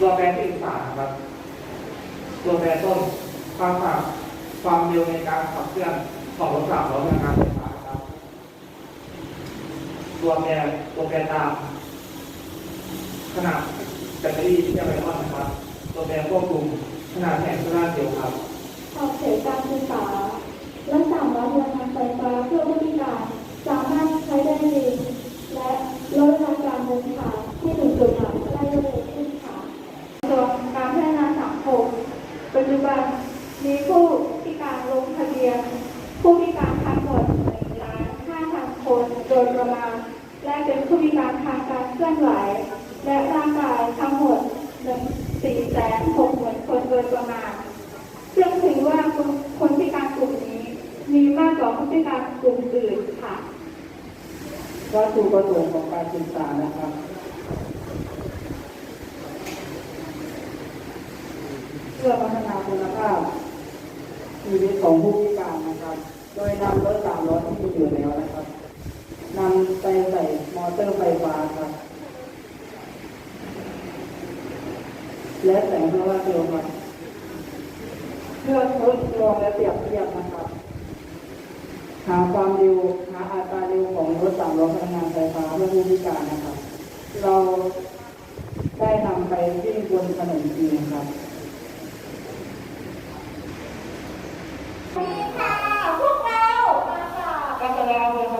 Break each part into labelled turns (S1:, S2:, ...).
S1: ตัวแปรที่สาครับ ตัวแปรต้นความขับความเร็วในการขับเคลื่อนของรถสามล้อพลังงานไฟฟ้าครับ ตัวแปรตัวแปรตาม ขนาดแบตเตอรี่ที่จะไปรอดนะครับ ตัวแปรควบคุมขนาดแผงโซลาเซลล์ครับ
S2: ขอบเขตการศึกษาและสามารถเดินทางไฟฟ้าเพื่อผู้พิการสามารถใช้ได้จริงและลดเวลาการเดินทางที่ถึงจุดหมายได้เร็วขึ้นค่ะส่วนการพัฒนาสังคมปัจจุบันมีผู้พิการลงทะเบียน ผู้พิการทั้งหมด1ล้าน5พันคนโดยประมาณ และเป็นผู้พิการทางการเคลื่อนไหว และร่างกายทั้งหมด1 4แสน6หมื่นคนโดยประมาณ ซึ่งถือว่าคนคนพิการกลุ่มนี้ มีมากกว่าคนพิการกลุ่มอื่นค่ะ
S3: วัตถุประสงค์ของการศึกษานะครับเพื่อพัฒนาคุณภาพชีวิตของผู้พิการนะครับ โดยนำรถสามล้อที่มีอยู่แล้วนะครับนำไปใส่มอเตอร์ไฟฟ้าครับ และแสงโซลาร์เซลล์ครับเพื่อทดลองและเปรียบเทียบนะครับ หาความเร็วหาอัตราเร็วของรถสามล้อพลังงานไฟฟ้าเพื่อผู้พิการนะครับ เราได้นำไปวิ่งบนถนนจริงครับ
S4: สวัสดีค่ะพวกเรามาจาก
S1: ก็จะได้เรียนตลาด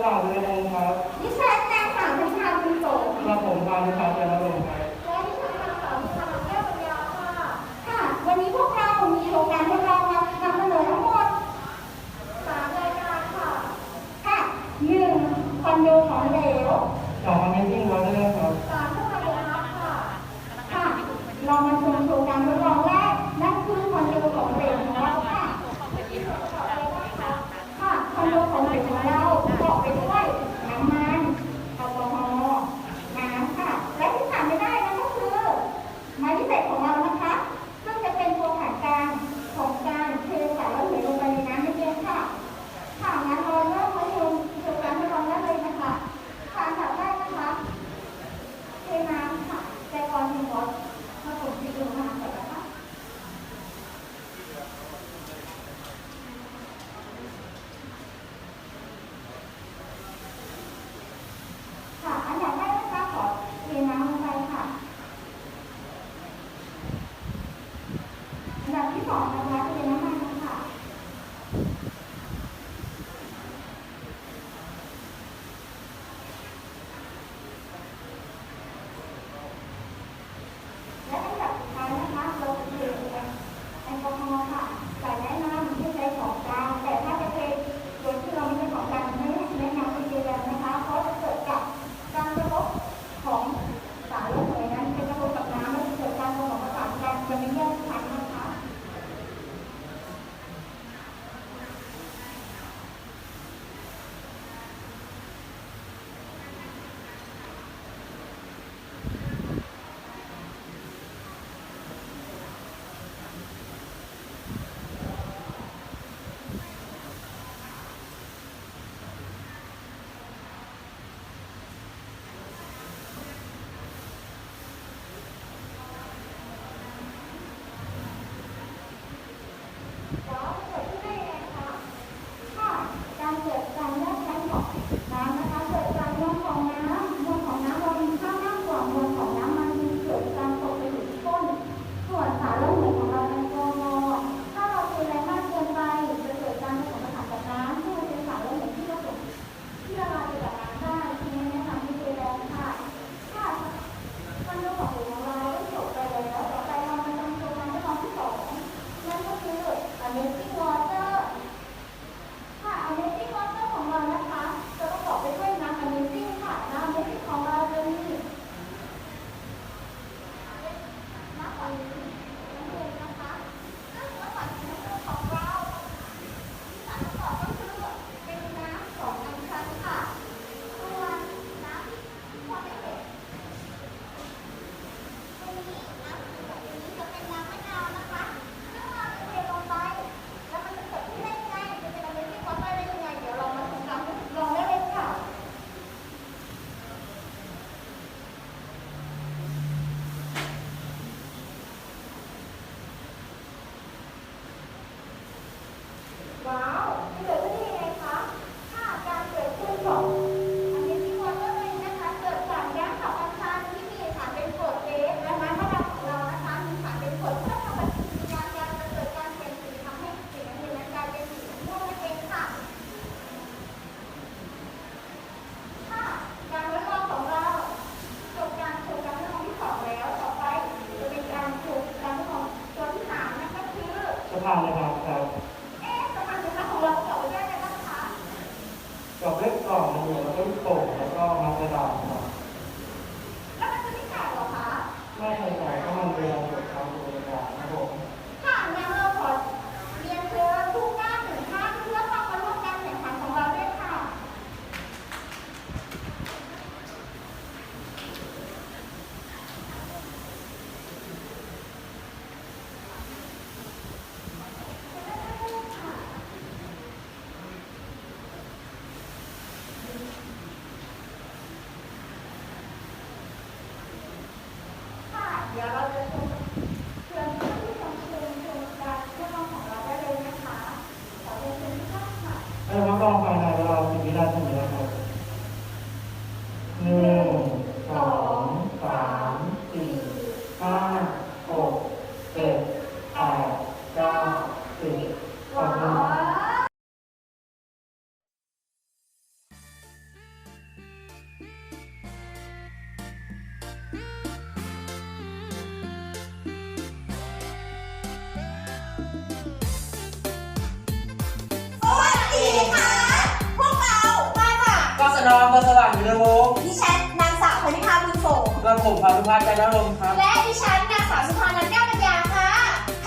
S1: เลย ก็
S4: สนองเบอร์สว่าง
S1: อยู่ใน
S4: วงดิ
S5: ฉันนางสาวพนิพาบุญส่ง
S1: กระผมพานุพัฒน์ใจนรงค์ครับ
S5: และดิฉันนางสาวสุภานันท์แก้วปัญญาค่ะ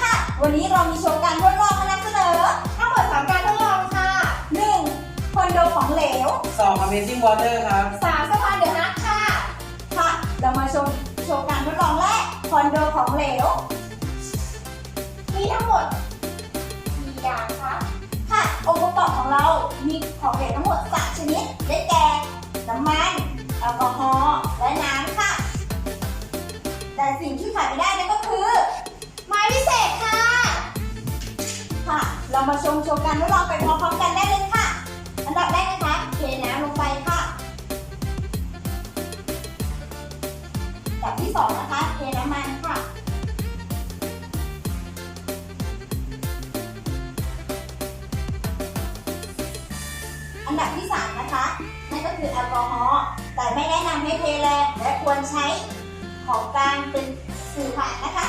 S5: ค่ะ วันนี้เรามีโชว์การทดลองมานำเสนอ ทั้งหมด3การทดลองค่ะ 1. คอนโดของเหลว
S1: สอง Amazing Water ครับ
S5: 3. สะพานเดอะฮักค่ะ ค่ะ เรามาชมโชว์การทดลองแรกคอนโดของเหลว มีทั้งหมดกี่อย่างคะค่ะ องค์ประกอบของเรามีของเหลวทั้งหมดสามชนิด ได้แก่ น้ำมันแอลกอฮอล์และน้ำค่ะ แต่สิ่งที่ขาดไม่ได้นั่นก็คือ ไม้วิเศษค่ะ ค่ะ เรามาชมโชว์การทดลองไปพร้อมๆกันได้เลยค่ะ อันดับแรกนะคะเทน้ำลงไปค่ะอันดับที่สองนะคะ คือแอลกอฮอล์แต่ไม่แนะนำให้เทแรงและควรใช้ของกลางเป็นสื่อผ่านนะคะ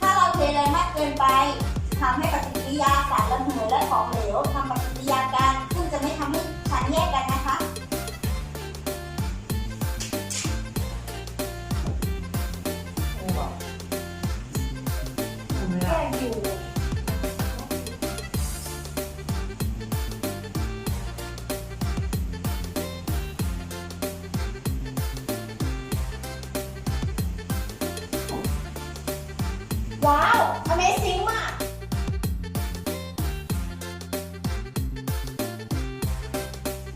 S5: ถ้าเราเทแรงมากเกินไปทำให้ปฏิกิริยาสารระเหยและของเหลวทำปฏิกิริยากัน ซึ่งจะไม่ทำให้ชั้นแยกกันนะ ว้าว Amazing มาก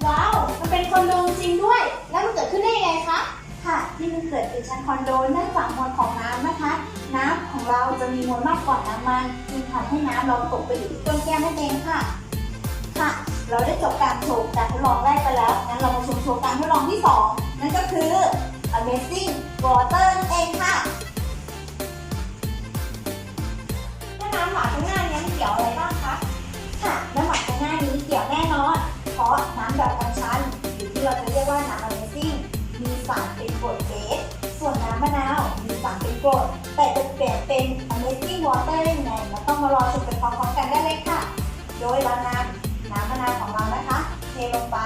S5: ว้าว มันเป็นคอนโดจริงด้วย แล้วมันเกิดขึ้นได้ยังไงคะ ค่ะ ที่มันเกิดเป็นชั้นคอนโดเนื่องจากมวลของน้ำนะคะ น้ำของเราจะมีมวลมากกว่าน้ำมันจึงทำให้น้ำเราตกไปอยู่ที่ก้นแก้วนั่นเองค่ะ ค่ะ เราได้จบการโชว์การทดลองแรกไปแล้ว งั้นเรามาชมโชว์การทดลองที่ 2 นั่นก็คือ Amazing Water นั่นเองค่ะำหวานข้างหน้านี้เกี่ยวอะไรบ้างคะ ค่ะ น้ำหวานข้างหน้านี้เกี่ยวแน่นอน เพราะน้ำแบบกัญชันหรือที่เราจะเรียกว่าน้ำ Amazing มีสารเป็นกรดเบส ส่วนน้ำมะนาวมีสารเป็นกรด แต่จะเปลี่ยนเป็น Amazing Water ได้ยังไงเราต้องมารอชมไปพร้อมๆกันได้เลยค่ะ โดยเรานำน้ำมะนาวของเรานะคะ เทลงไป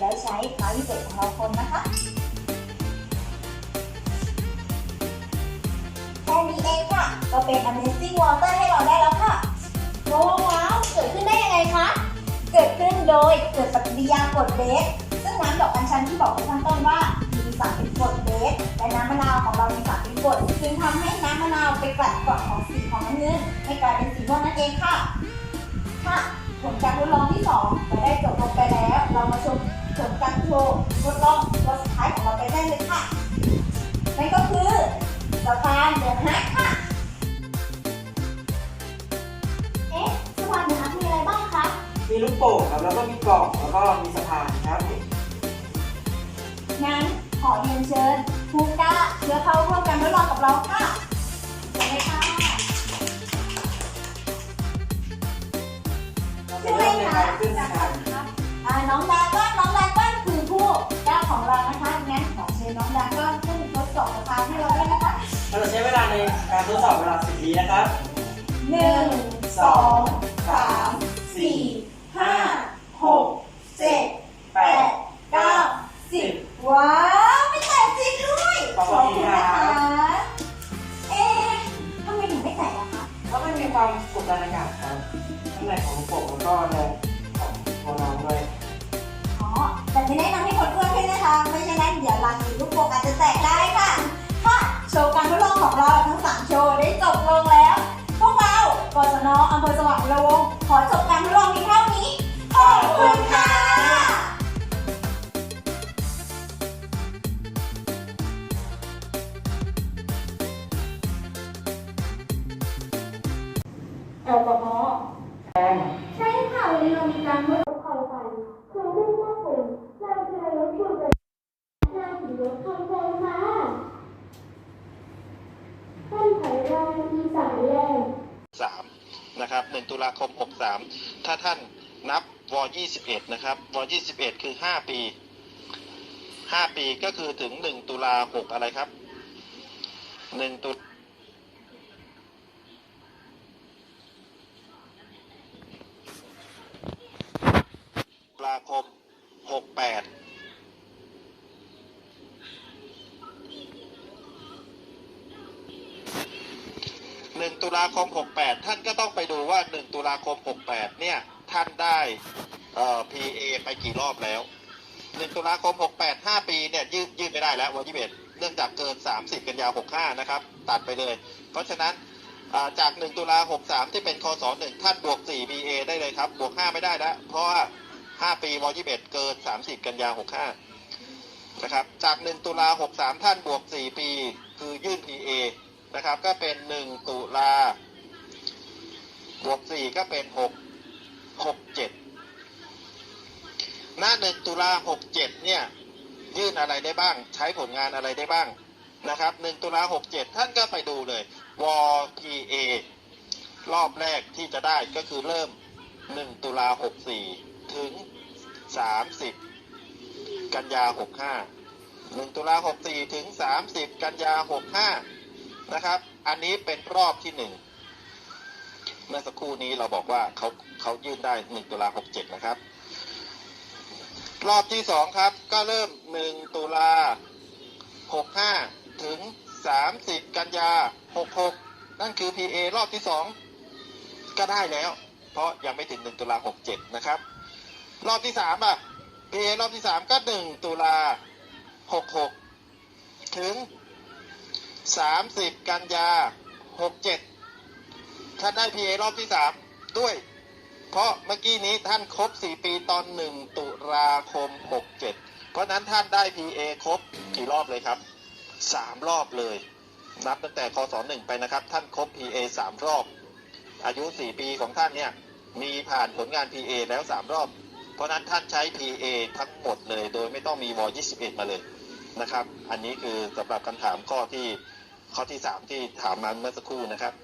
S5: แล้วใช้ไม้วิเศษของเราคนนะคะแค่นี้เองค่ะ ก็เป็น Amazing Water ให้เราได้แล้วค่ะว้าวว้าวเกิดขึ้นได้ยังไงคะ เกิดขึ้นโดยเกิดปฏิกิริยากรดเบสซึ่งน้ำดอกอัญชันที่บอกไปข้างต้นว่ามีสารเป็นกรดเบสและน้ำมะนาวของเรามีสารเป็นกรดจึงทำให้น้ำมะนาวไปกลัดกร่อนของสีของน้ำเงินให้กลายเป็นสีม่วงนั่นเองค่ะ ค่ะผลการทดลองที่สองเราได้จบลงไปแล้ว เรามาชม ผลการโชว์ทดลองตัวสุดท้ายของเราไปได้เลยค่ะนั่นก็คือสะพานเดินฮักค่ะ เอ๊ะสะพานเดินฮักมีอะไรบ้างคะ
S1: มีลูกโป่งครับแล้วก็มีกล่องแล้วก็มีสะพานครับ
S5: งั้นขอเรียนเชิญภูก้าเชื้อเข้าร่วมการทดลองกับเราค่ะเชิญเลยค่ะชื่ออะไรคะ
S1: ขึ้นสะพาน
S5: อ่าน้องดาก้อนน้องดาก้อนคือผู้ก้าวของเรานะคะงั้นขอเชิญน้องดาก้อนขึ้นทดสอบสภาพให้เราด้วยนะคะ
S1: เราจะใช้เวลาในการทดสอบเวลา10วินะครับ
S5: หนึ่งสองสามสี่ห้าหกเจ็ดแปดเก้าสิบว้าวไม่แตกจริงด้วย
S1: ขอบคุณค่ะ
S5: เอ๊ะทำไมถึงไม่แตกอะคะ
S1: เพราะมันมีความกดดันอากาศครับข้างในของปกแล้วก็แรงของตัวน้ำด้วย
S5: อ๋อ แต่ไม่แนะนำให้คนอ้วนให้นะคะ ไม่ใช่นั้นเดี๋ยวรังหรือลูกโป่งอาจจะแตกได้ค่ะค่ะโชว์การทดลองของเราทั้งสามโชว์ได้จบลงแล้ว พวกเรากศนอำเภอสว่างระวงขอจบการทดลองเพียงเท่านี้ขอบคุณค่ะ
S2: นะครั
S6: บ1ตุลาคม 63 ถ้าท่านนับว21นะครับว21 คือ 5 ปี 5 ปีก็คือถึง 1 ตุลา6อะไรครับ 1 ตุลาคม 68 มหกแปดท่านก็ต้องไปดูว่าหนึ่งตุลาคมหกแปดเนี่ย ท่านได้เอ่อ PA ไปกี่รอบแล้วหนึ่งตุลาคมหกแปดห้าปีเนี่ยยืดยืดไม่ได้แล้ววันที่เอ็ดเนื่องจากเกินสามสิบกันยาหกห้านะครับ ตัดไปเลย เพราะฉะนั้นจากหนึ่งตุลาหกสามที่เป็นคศหนึ่งท่านบวกสี่ PA ได้เลยครับ บวกห้าไม่ได้แล้ว เพราะว่าห้าปีวยี่สิบเอ็ดเกินสามสิบกันยาหกห้านะครับ จากหนึ่งตุลาหกสามท่านบวกสี่ปี คือยื่น PA นะครับ ก็เป็นหนึ่งตุลา บวกสี่ก็เป็นหกหกเจ็ดหน้าหนึ่งตุลาหกเจ็ดเนี่ยยื่นอะไรได้บ้าง ใช้ผลงานอะไรได้บ้างนะครับหนึ่งตุลาหกเจ็ดท่านก็ไปดูเลยวพีเอรอบแรกที่จะได้ก็คือเริ่มหนึ่งตุลาหกสี่ถึงสามสิบกันยาหกห้าหนึ่งตุลาหกสี่ถึงสามสิบกันยาหกห้านะครับ อันนี้เป็นรอบที่หนึ่ง เมื่อสักครู่นี้เราบอกว่าเขาเขายื่นได้หนึ่งตุลาหกเจ็ดนะครับ รอบที่สองครับ ก็เริ่มหนึ่งตุลาหกห้าถึงสามสิบกันยาหกหกนั่นคือ PA รอบที่สองก็ได้แล้ว เพราะยังไม่ถึงหนึ่งตุลาหกเจ็ดนะครับ รอบที่สามอะ PA รอบที่สามก็หนึ่งตุลาหกหกถึงสามสิบกันยาหกเจ็ด ท่านได้พีเอรอบที่สามด้วย เพราะเมื่อกี้นี้ท่านครบสี่ปีตอนหนึ่งตุลาคมหกเจ็ดเพราะนั้นท่านได้พีเอครบกี่รอบเลยครับสามรอบเลย นับตั้งแต่คศหนึ่งไปนะครับ ท่านครบพีเอสามรอบ อายุสี่ปีของท่านเนี่ยมีผ่านผลงาน PA แล้วสามรอบ เพราะนั้นท่านใช้ PA ทั้งหมดเลย โดยไม่ต้องมีวอ21 มาเลยนะครับ อันนี้คือสำหรับคำถามข้อที่ข้อที่3ที่ถามมาเมื่อสักครู่นะครับ